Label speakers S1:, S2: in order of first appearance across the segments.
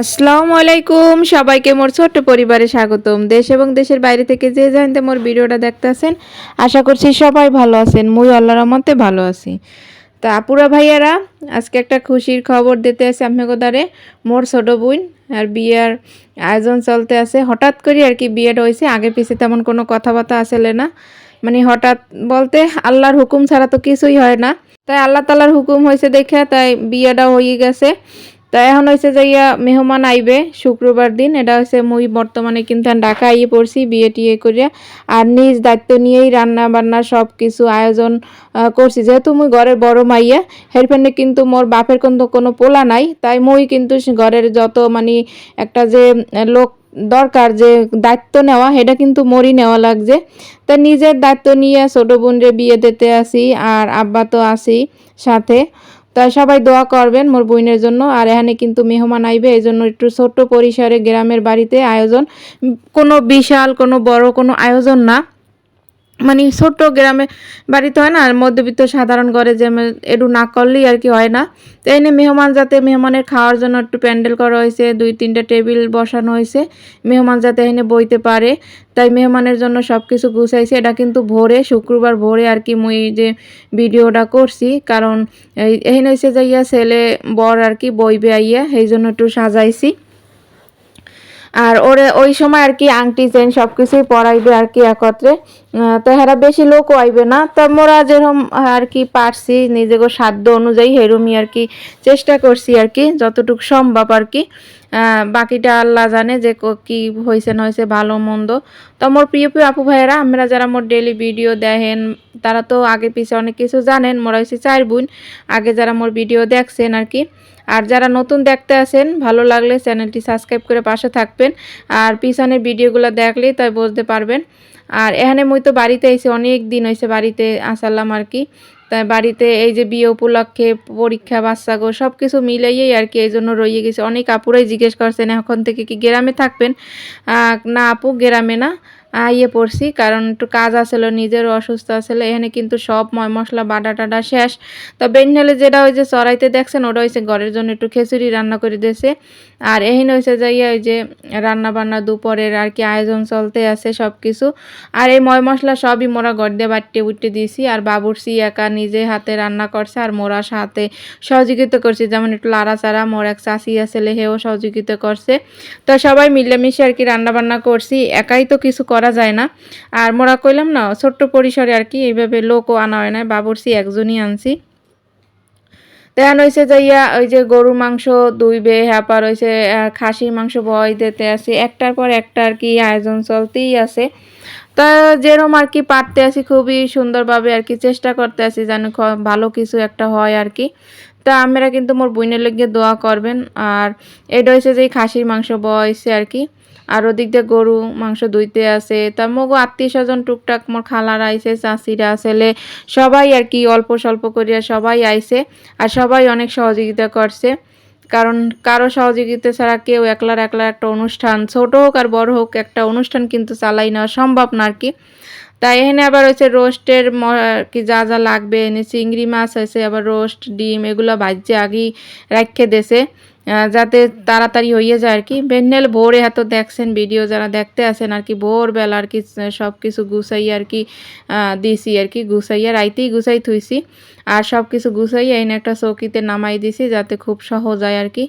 S1: আসসালামু আলাইকুম। সবাইকে মোর ছোট্ট পরিবারে স্বাগতম। দেশ এবং দেশের বাইরে থেকে যে জানতে মোর ভিডিওটা দেখতেছেন, আশা করছি সবাই ভালো আছেন। মুই আল্লাহর রহমতে ভালো আছি। তা আপুরা ভাইয়ারা, আজকে একটা খুশির খবর দিতে আছে আপনাকে মোর ছোট বোন, আর বিয়ের আয়োজন চলতে আছে। হঠাৎ করে আর কি বিয়েটা হয়েছে, আগে পিছে তেমন কোনো কথাবার্তা আসলে না। মানে হঠাৎ বলতে আল্লাহর হুকুম ছাড়া তো কিছুই হয় না। তাই আল্লাহ তালার হুকুম হয়েছে দেখে, তাই বিয়েটা হয়ে গেছে। তা এখন হয়েছে যে ইয়া মেহমান আইবে শুক্রবার দিন। এটা হচ্ছে মুই বর্তমানে কিন্তু ঢাকা আইয়ে পড়ছি বিয়ে টিয়ে করিয়া আর নিজ দায়িত্ব নিয়েই রান্না বান্না সব কিছু আয়োজন করছি। যেহেতু মুই ঘরের বড় মাইয়া হেরফেনে কিন্তু মোর বাপের কিন্তু কোনো পোলা নাই। তাই মুই কিন্তু ঘরের যত মানে একটা যে লোক দরকার যে দায়িত্ব নেওয়া, সেটা কিন্তু মরি নেওয়া লাগছে। তা নিজের দায়িত্ব নিয়ে ছোট বোনরে বিয়ে দিতে আসি, আর আব্বা তো আসি সাথে। তা সবাই দোয়া করবেন মোর বোনের জন্য। আর এখানে কিন্তু মেহমান আইবে এই জন্য একটু ছোট্ট পরিসরে গ্রামের বাড়িতে আয়োজন। কোনো বিশাল, কোনো বড় কোনো আয়োজন না। মানে ছোট্ট গ্রামে বাড়িতে হয় না, আর মধ্যবিত্ত সাধারণ ঘরে যে একটু না করলেই আর কি হয় না। তো এনে মেহমান যাতে মেহমানের খাওয়ার জন্য একটু প্যান্ডেল করা হয়েছে, দুই তিনটা টেবিল বসানো হয়েছে, মেহমান যাতে এনে বইতে পারে। তাই মেহমানের জন্য সব কিছু গুছাইছে, এটা কিন্তু ভোরে, শুক্রবার ভোরে আর কি মুই যে ভিডিওটা করছি, কারণ এই হয়েছে যাইয়া ছেলে বর আর কি বইবে আইয়া, সেই জন্য একটু সাজাইছি। আর ওরে ওই সময় আর কি আংটি চেন সব কিছুই পরাইবে আর কি একত্রে। তো হেরা বেশি লোকও আইবে না। তো মোরা যেরকম আর কি পারছি নিজেকে সাধ্য অনুযায়ী হেরমই আর কি চেষ্টা করছি আর কি, যতটুকু সম্ভব আর কি। বাকিটা আল্লাহ জানে যে ক- কি হয়েছে না হয়েছে ভালো মন্দ। তো মোর প্রিয় প্রিয় আপু ভাইয়েরা, আমরা যারা মোর ডেলি ভিডিও দেখেন, তারা তো আগে পিছে অনেক কিছু জানেন, মোরা হয়েছে চার বোন। আগে যারা মোর ভিডিও দেখছেন আর কি আর যারা নতুন দেখতে আসেন, ভালো লাগলে চ্যানেলটি সাবস্ক্রাইব করে পাশে থাকবেন। আর পিছনের ভিডিওগুলো দেখলেই তাই বুঝতে পারবেন। আর এখানে মুই তো বাড়িতে এসে অনেক দিন হয়েছে বাড়িতে আসালাম আর কি। তাই বাড়িতে এই যে বিয়ে উপলক্ষে, পরীক্ষা বাচ্চা গো সব কিছু মিলাইয়েই আর কি এই জন্য রয়ে গেছে। অনেক আপুরাই জিজ্ঞেস করছেন, এখন থেকে কি গ্রামে থাকবেন? না আপু, গ্রামে না। আইয়ে পড়ছি, কারণ একটু কাজ আসলে, নিজেরও অসুস্থ আসলে, এখানে কিন্তু সব ময় মশলা বাটা টাটা শেষ। তো বেনহেলে যেটা ওই যে চড়াইতে দেখছেন, ওটা হয়েছে ঘরের জন্য একটু খিচুড়ি রান্না করে দিয়েছে। আর এখানে হয়েছে যাইয়া ওই যে রান্না বান্না দুপুরের আর কি আয়োজন চলতে আছে সব কিছু আর এই ময় মশলা সবই মোরা ঘর দিয়ে বাটতে উঠতে দিয়েছি, আর বাবুরসি একা নিজে হাতে রান্না করছে, আর মোরা সাথে সহযোগিতা করছে, যেমন একটু লাড়াচাড়া, মোর এক চাষি আছে হেও সহযোগিতা করছে। তো সবাই মিলেমিশে আর কি রান্না বান্না করছি, একাই তো কিছু করা যায় না। আর মোরা কইলাম না, ছোট্ট পরিসরে আর কি এইভাবে লোকও আনা হয় না বাবুরসি একজনই আনছি। তেহান হয়েছে যাইয়া ওই যে গরু মাংস দুইবে হ্যাপার হয়েছে খাসির মাংস বয় দিতে আছে একটার পর একটা আর কি আয়োজন চলতেই আছে। তা যেরকম আর কি পারতে আছি খুবই সুন্দরভাবে আর কি চেষ্টা করতে আছি যেন ভালো কিছু একটা হয় আর কি। তা আমরা কিন্তু মোর বইনের লেগে দোয়া করবেন। আর এটা হয়েছে যে খাসির মাংস বয়সে আর কি। আর ওদিক দিয়ে গরু মাংস ধুইতে আছে। তা মগো আত্মীয় স্বজন টুকটাক মোর খালার আইসে চাষিরা আসলে সবাই আর কি অল্প স্বল্প করিয়া সবাই আইসে আর সবাই অনেক সহযোগিতা করছে। কারণ কারও সহযোগিতা ছাড়া কেউ একলার একলা একটা অনুষ্ঠান ছোট হোক আর বড় হোক একটা অনুষ্ঠান কিন্তু চালাই নেওয়া সম্ভব না আর কি। তাই এখানে আবার হচ্ছে রোস্টের কি যা যা লাগবে এনে চিংড়ি মাছ হয়েছে আবার রোস্ট ডিম এগুলো ভাজ্যে আগেই রাখে আহ, যাতে তাড়াতাড়ি হয়ে যায় আর কি। বেন্নেল ভোরে এত দেখছেন ভিডিও, যারা দেখতে আসেন আর কি, ভোরবেলা আর কি সব কিছু গুছাই আর কি দিছি আর কি, গুছাইয়া রাইতেই গুছাই থুইছি। আর সব কিছু গুছাইয়া এনে একটা চৌকিতে নামাই দিছি, যাতে খুব সহজ হয় আর কি।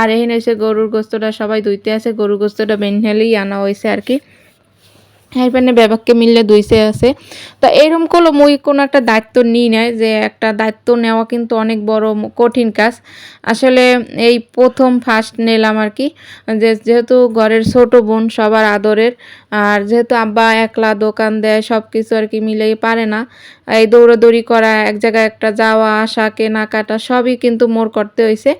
S1: আর এখানে এসে গরুর গোস্তটা সবাই ধুইতে আছে গরুর গোস্তটা বেন্নেলেই আনা হয়েছে আর কি। এরপরে ব্যাপারকে মিললে দুইসে আছে। তো এরকম করল, মুই কোনো একটা দায়িত্ব নিই নাই যে একটা দায়িত্ব নেওয়া কিন্তু অনেক বড় কঠিন কাজ। আসলে এই প্রথম ফার্স্ট নিলাম আর কি। যে যেহেতু ঘরের ছোট বোন সবার আদরের আর যেহেতু আব্বা একলা দোকান দেয় সব কিছু আর কি মিলেই পারে না। এই দৌড়াদৌড়ি করা, এক জায়গায় একটা যাওয়া, আসা কেনাকাটা সবই কিন্তু মোর করতে হয়েছে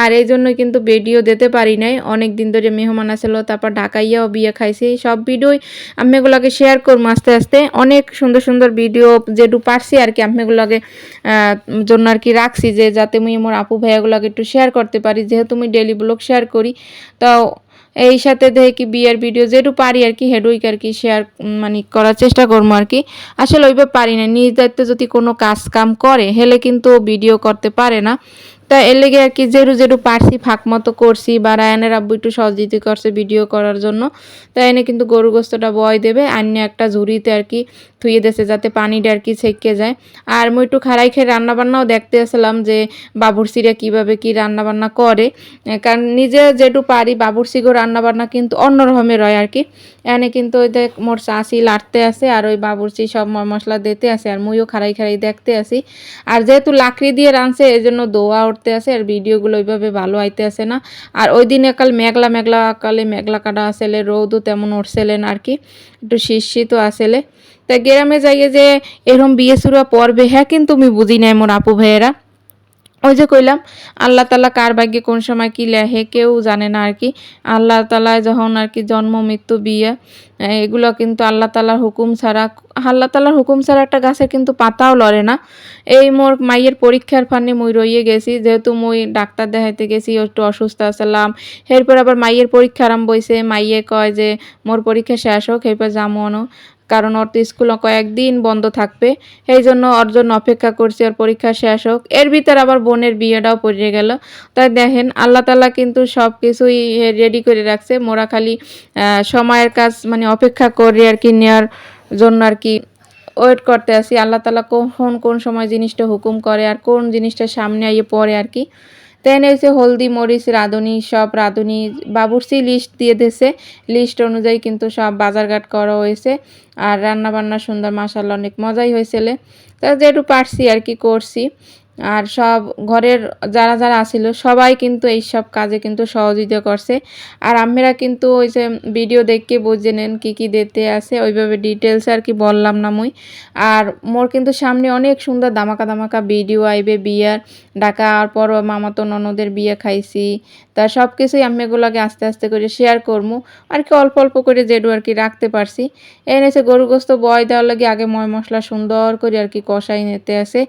S1: আর এই জন্য কিন্তু ভিডিও দিতে পারি নাই। অনেক দিন ধরে মেহমান আসলো, তারপর ঢাকাইয়াও বিয়ে খাইছি। সব ভিডিওই আমি এগুলোকে শেয়ার করব আস্তে আস্তে। অনেক সুন্দর সুন্দর ভিডিও যেটু পারছি আর কি, আমি এগুলোকে জন্য আর কি রাখছি যে যাতে মুই মোর আপু ভাইয়াগুলোকে একটু শেয়ার করতে পারি। যেহেতু মুই ডেলি ব্লগ শেয়ার করি, তো এই সাথে দেখে কি বিয়ের ভিডিও যেটু পারি আর কি হেডুইক আর কি শেয়ার মানে করার চেষ্টা করব আর কি। আসলে ওইভাবে পারি না, নিজ দায়িত্বে যদি কোনো কাজ কাম করে, হেলে কিন্তু ভিডিও করতে পারে না। তা এর লেগে আর কি যেরু যেরু পারছি ফাঁক মতো করছি বা রায়ানের আব্বু একটু সহযোগিতা করছে ভিডিও করার জন্য। তাই এনে কিন্তু গরু গোস্তটা বয় দেবে আন্য একটা ঝুড়িতে আর কি থুয়ে দেছে যাতে পানিটা আর কি ছেঁকে যায়। আর মুই একটু খারাই খেয়ে রান্নাবান্নাও দেখতে আসলাম যে বাবুরসিরা কীভাবে কি রান্নাবান্না করে। কারণ নিজে যেটু পারি বাবুরসিগো রান্নাবান্না কিন্তু অন্যরকমের হয় আর কি। এনে কিন্তু ওই দেখ মোর চাষি লাড়তে আছে আর ওই বাবুরচি সব মশলা দিতে আছে আর মুইও খারাই খারাই দেখতে আসি। আর যেহেতু লাকড়ি দিয়ে রাঁধছে এই জন্য দোয়া উঠতে আছে আর ভিডিওগুলো ওইভাবে ভালো আইতে আসে না। আর ওই দিন একাল মেঘলা মেঘলা কালে মেঘলা কাটা আসলে, রৌদও তেমন উঠছিলেন আর কি একটু শীত আসলে। তা গ্রামে যাইয়ে যে এরকম বিয়ে শুরু পর্বে হ্যাঁ কিন্তু আমি বুঝি নাই মোর আপু ভাইয়েরা। ওই যে কইলাম, আল্লাহ তালা কার ভাগ্যে কোন সময় কি লেহে কেউ জানে না আর কি। আল্লাহ তালা যখন আর কি জন্ম, মৃত্যু, বিয়ে এগুলো কিন্তু আল্লাহ তালার হুকুম ছাড়া, আল্লাহ তালার হুকুম ছাড়া একটা গাছে কিন্তু পাতাও লড়ে না। এই মোর মাইয়ের পরীক্ষার ফানে মুই রইয়ে গেছি, যেহেতু মুই ডাক্তার দেখাইতে গেছি, একটু অসুস্থ আসলাম এরপর আবার মাইয়ের পরীক্ষা আরাম বইছে মাইয়ে কয় যে, মোর পরীক্ষা শেষ হোক, এরপর যামো কারণ ওর তো স্কুল কয়েকদিন বন্ধ থাকবে। এই জন্য ওর জন্য অপেক্ষা করছি ওর পরীক্ষা শেষ হোক। এর ভিতর আবার বোনের বিয়েটাও পড়ে গেল। তাই দেখেন, আল্লাহ তালা কিন্তু সব কিছুই রেডি করে রাখছে। মোরা খালি সময়ের কাজ মানে অপেক্ষা করে আর কি নেওয়ার জন্য আর কি ওয়েট করতে আসি আল্লাহ তালা কখন কোন সময় জিনিসটা হুকুম করে আর কোন জিনিসটা সামনে আইয়ে পড়ে আর কি। দেন হয়েছে হলদি, মরিচ, রাঁধুনি, সব রাঁধুনি বাবুরসি লিস্ট দিয়ে দিয়েছে। লিস্ট অনুযায়ী কিন্তু সব বাজারঘাট করা হয়েছে। আর রান্নাবান্না সুন্দর মাসাল্লাহ অনেক মজাই হয়েছিল। তা যেটু পারছি আর কি করছি। আর সব ঘরের যারা যারা আসিল সবাই কিন্তু এই সব কাজে কিন্তু সহযোগিতা করছে। আর আমেরা কিন্তু ওই যে ভিডিও দেখে বুঝে নেন কী কী দিতে আছে, ওইভাবে ডিটেলস আর কি বললাম না মুই। আর মোর কিন্তু সামনে অনেক সুন্দর দামাকা দামাকা ভিডিও আইবে বিয়ার ডাকা আর পর মামাতো ননদের বিয়ে খাইছি। তা সব কিছুই আমি এগুলোকে আস্তে আস্তে করে শেয়ার করব আর কি অল্প অল্প করে যেটু আর কি রাখতে পারছি। এনেছে গরু গোস্ত বয় দেওয়ার লাগে আগে ময় মশলা সুন্দর করে আর কি কষাই নিতে আসে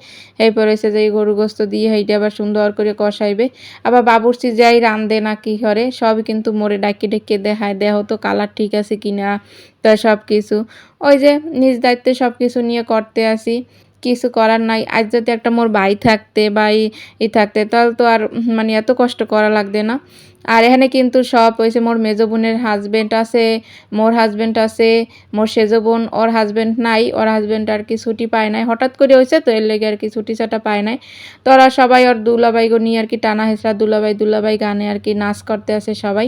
S1: এরপর এসে যে গরু গোস্ত দিয়ে হেইটা আবার সুন্দর করে কষাইবে। আবার বাবুর্চি যাই রান্ধে না কি করে সব কিন্তু মোরে ডাকি ডেকে দেখায়, দেহ তো কালার ঠিক আছে কিনা তা সব কিছু। ওই যে নিজ দায়িত্বে সব কিছু নিয়ে করতে আসি, কিছু করার নাই। আজ যদি একটা মোর ভাই থাকতে বা ই থাকতে, তাহলে তো আর মানে এত কষ্ট করা লাগবে না। আর এখানে কিন্তু সব হয়েছে মোর মেজো বোনের হাজব্যান্ড আছে, মোর হাজব্যান্ড আছে, মোর সেজো বোন, ওর হাজব্যান্ড নাই, ওর হাজব্যান্ড আর কি ছুটি পায় নাই। হঠাৎ করে হয়েছে তো এর লেগে আর কি ছুটি ছাটা পায় নাই। তো ওরা সবাই ওর দুলাবাইগো নিয়ে আর কি টানা হেসরা দুলাবাই দুলাবাই গানে আর কি নাচ করতে আসে সবাই।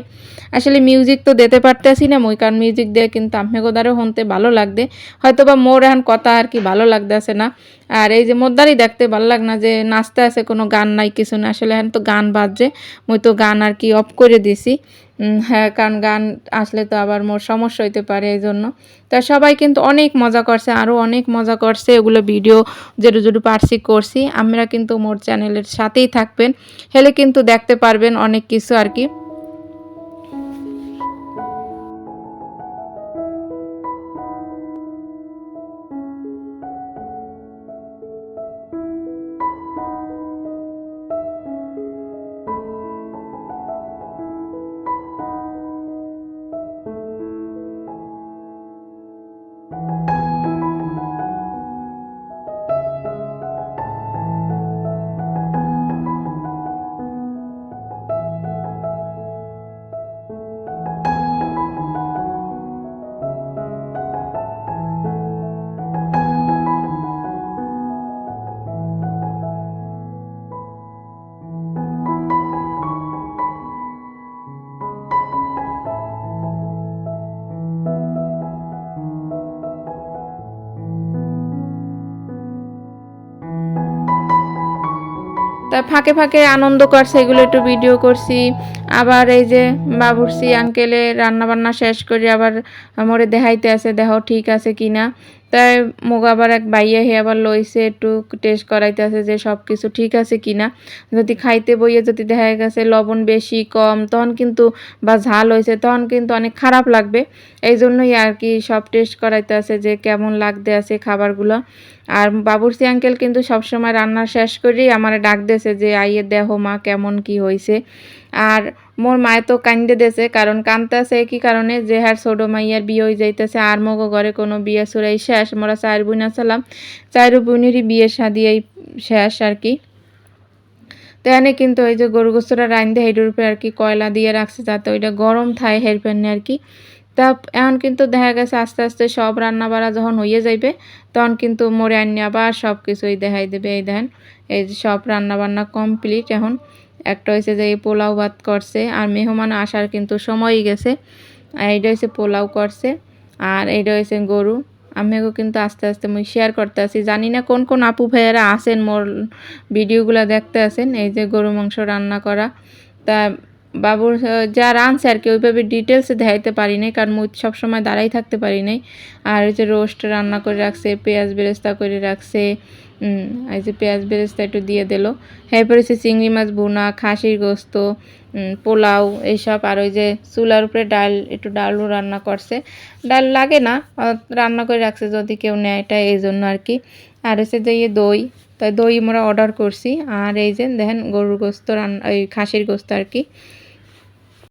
S1: আসলে মিউজিক তো দিতে পারতেছি না, মই কারণ মিউজিক দিয়ে কিন্তু আমি গোদারও শুনতে ভালো লাগবে। হয়তো বা মোর এখন কথা আর কি ভালো লাগতেছে না। আর এই যে মোদ্দারই দেখতে ভালো লাগ না যে নাচতে আছে কোনো গান নাই কিছু না আসলে এখন তো গান বাজছে মই তো গান আর কি অফ করে দিছি। হ্যাঁ কারণ গান আসলে তো আবার মোর সমস্যা হইতে পারে এই জন্য তা সবাই কিন্তু অনেক মজা করছে আরও অনেক মজা করছে এগুলো ভিডিও যেটু যেটু পারছি করছি। আমরা কিন্তু মোর চ্যানেলের সাথেই থাকবেন, হেলে কিন্তু দেখতে পারবেন অনেক কিছু আর কি। তা ফাঁকে ফাঁকে আনন্দ করছে, এগুলো একটু ভিডিও করছি। আবার এই যে বাবুরসি আঙ্কেলে রান্নাবান্না শেষ করে, আবার মোরে দেখাইতে আছে দেহ ঠিক আছে কি না তাই মোক আবার এক বাইয়া হে আবার লইছে, একটু টেস্ট করাইতে আছে যে সব কিছু ঠিক আছে কি না যদি খাইতে বইয়ে যদি দেখা গেছে লবণ বেশি কম, তখন কিন্তু বা ঝাল হয়েছে তখন কিন্তু অনেক খারাপ লাগবে। এই জন্যই আর কি সব টেস্ট করাইতে আছে যে কেমন লাগতে আছে খাবারগুলো। আর বাবুরসি আঙ্কেল কিন্তু সবসময় রান্না শেষ করেই আমার ডাক দিয়েছে যে, আইয়ে দেহ মা কেমন কি হয়েছে আর মোর মায়ে তো কান্দে দেছে, কারণ কান্দতেছে কি কারণে? যে হার ছোট মাইয়ার বিয়ে হয়ে যাইতেছে, আর মগো ঘরে কোনো বিয়ে সুরাই শেষ, মোরা চার বোন আসলাম। চার বোনেরই বিয়ে শাদি এই শেষ আর কি। তো এনে কিন্তু ওই যে গরু গোস্তটা রান্ধে হেডের উপরে আর কি কয়লা দিয়ে রাখছে, যাতে ওইটা গরম থাকে হেরপেন আর কি। তা এখন কিন্তু দেখা গেছে আস্তে আস্তে সব রান্না বাড়া যখন হয়ে যাইবে, তখন কিন্তু মোড়ে আনি আবার সব কিছুই দেখাই দেবে, এই দেখেন। এই যে সব রান্না বান্না কমপ্লিট এখন। একটা হয়েছে যে এই পোলাও ভাত করছে, আর মেহমান আসার কিন্তু সময়ই গেছে। আর এইটা হয়েছে পোলাও করছে, আর এইটা হয়েছে গরু। আমিও কিন্তু আস্তে আস্তে মুই শেয়ার করতে আছি। জানি না কোন কোন আপু ভাইয়ারা আসেন মোর ভিডিওগুলো দেখতে আসেন এই যে গরু মাংস রান্না করা। তা বাবুর যা রাঁধছে আর কি ওইভাবে ডিটেলসে দেখাইতে পারি নাই, কারণ মুই সবসময় দাঁড়াই থাকতে পারি নাই। আর যে রোস্ট রান্না করে রাখছে, পেঁয়াজ বেরেস্তা করে রাখছে এই যে পেঁয়াজ বেরেস্তা একটু দিয়ে দিল। এরপরে হচ্ছে চিংড়ি মাছ বোনা খাসির গোস্ত পোলাও, এইসব। আর ওই যে চুলার উপরে ডাল, একটু ডালও রান্না করছে। ডাল লাগে না রান্না করে রাখছে যদি কেউ নেয় এটা, এই জন্য আর কি। আর হচ্ছে যে ইয়ে দই তাই দই আমরা অর্ডার করছি। আর এই যে দেখেন গরুর গোস্ত রান্না এই খাসির গোস্ত আর কি।